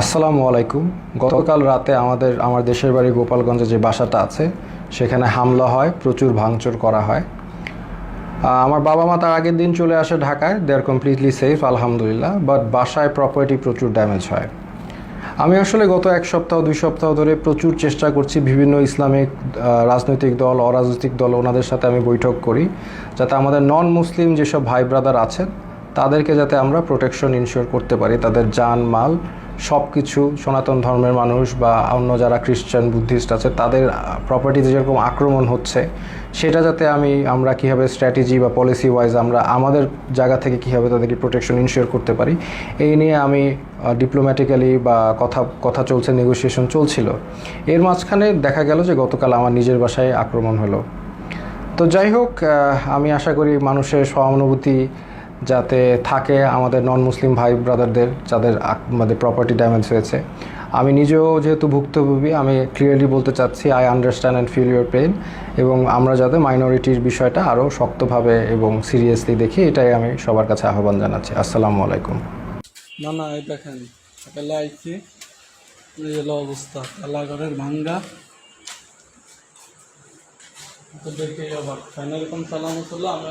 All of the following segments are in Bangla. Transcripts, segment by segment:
আসসালামু আলাইকুম। গতকাল রাতে আমাদের, আমার দেশের বাড়ি গোপালগঞ্জে যে বাসাটা আছে, সেখানে হামলা হয়, প্রচুর ভাঙচুর করা হয়। আমার বাবা মা তার আগের দিন চলে আসে ঢাকায় দে আর কমপ্লিটলি সেফ আলহামদুলিল্লাহ বাট বাসায় প্রপার্টি প্রচুর ড্যামেজ হয়। আমি আসলে গত এক সপ্তাহ, দুই সপ্তাহ ধরে প্রচুর চেষ্টা করছি বিভিন্ন ইসলামিক রাজনৈতিক দল, অরাজনৈতিক দল, ওনাদের সাথে আমি বৈঠক করি, যাতে আমাদের নন মুসলিম যেসব ভাই ব্রাদার আছেন তাদেরকে যাতে আমরা প্রোটেকশন ইনশিওর করতে পারি, তাদের যান, মাল সব কিছু সনাতন ধর্মের মানুষ বা অন্য যারা খ্রিস্টান, বুদ্ধিস্ট আছে, তাদের প্রপার্টিতে যেরকম আক্রমণ হচ্ছে, সেটা যাতে আমি, আমরা কীভাবে স্ট্র্যাটেজি বা পলিসি ওয়াইজ আমরা আমাদের জায়গা থেকে কীভাবে তাদেরকে প্রোটেকশন ইনশিওর করতে পারি, এই নিয়ে আমি ডিপ্লোম্যাটিক্যালি বা কথা কথা চলছে নেগোসিয়েশন চলছিল। এর মাঝখানে দেখা গেল যে গতকাল আমার নিজের বাসায় আক্রমণ হলো। তো যাই হোক আমি আশা করি মানুষের সহানুভূতি যাতে থাকে আমাদের নন মুসলিম ভাই ব্রাদারদের যাদের আমাদের প্রপার্টি ড্যামেজ হয়েছে। আমি নিজেও যেহেতু ভুক্তভোগী, আমি ক্লিয়ারলি বলতে চাচ্ছি I understand and feel your pain এবং আমরা যাতে মাইনরিটির বিষয়টা আরও শক্তভাবে এবং সিরিয়াসলি দেখি, এটাই আমি সবার কাছে আহ্বান জানাচ্ছি। আসসালামু আলাইকুম। না না, এই দেখেন অবস্থা ভাঙ্গা। দেখে আবার এরকম তালা মতলা আমি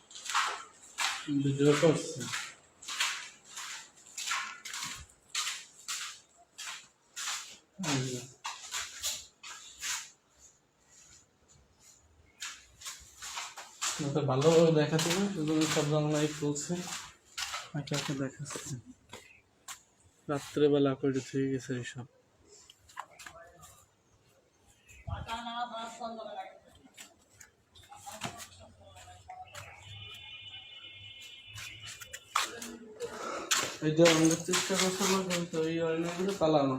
ভিডিও করছি ভালোভাবে সব জানলাই একে একে দেখাচ্ছে রাত্রেবেলা করে থেকে গেছে এইসব। এই যে আমরা চেষ্টা করছিলাম কিন্তু এই আয়নাগুলো পালানো